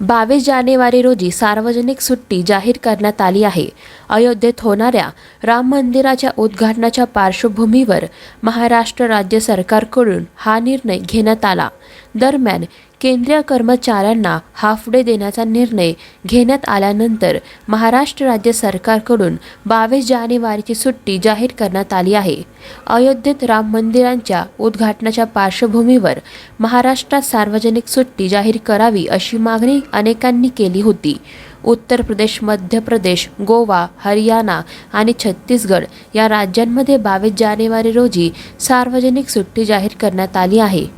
बावीस जानेवारी रोजी सार्वजनिक सुट्टी जाहीर करण्यात आली आहे. अयोध्येत होणाऱ्या राम मंदिराच्या उद्घाटनाच्या पार्श्वभूमीवर महाराष्ट्र राज्य सरकारकडून हा निर्णय घेण्यात आला. दरम्यान केंद्रीय कर्मचाऱ्यांना हाफ डे देण्याचा निर्णय घेण्यात आल्यानंतर महाराष्ट्र राज्य सरकारकडून बावीस जानेवारीची सुट्टी जाहीर करण्यात आली आहे. अयोध्येत राम मंदिरांच्या उद्घाटनाच्या पार्श्वभूमीवर महाराष्ट्रात सार्वजनिक सुट्टी जाहीर करावी अशी मागणी अनेकांनी केली होती. उत्तर प्रदेश मध्य प्रदेश गोवा हरियाणा आणि छत्तीसगड या राज्यांमध्ये बावीस जानेवारी रोजी सार्वजनिक सुट्टी जाहीर करण्यात आली आहे.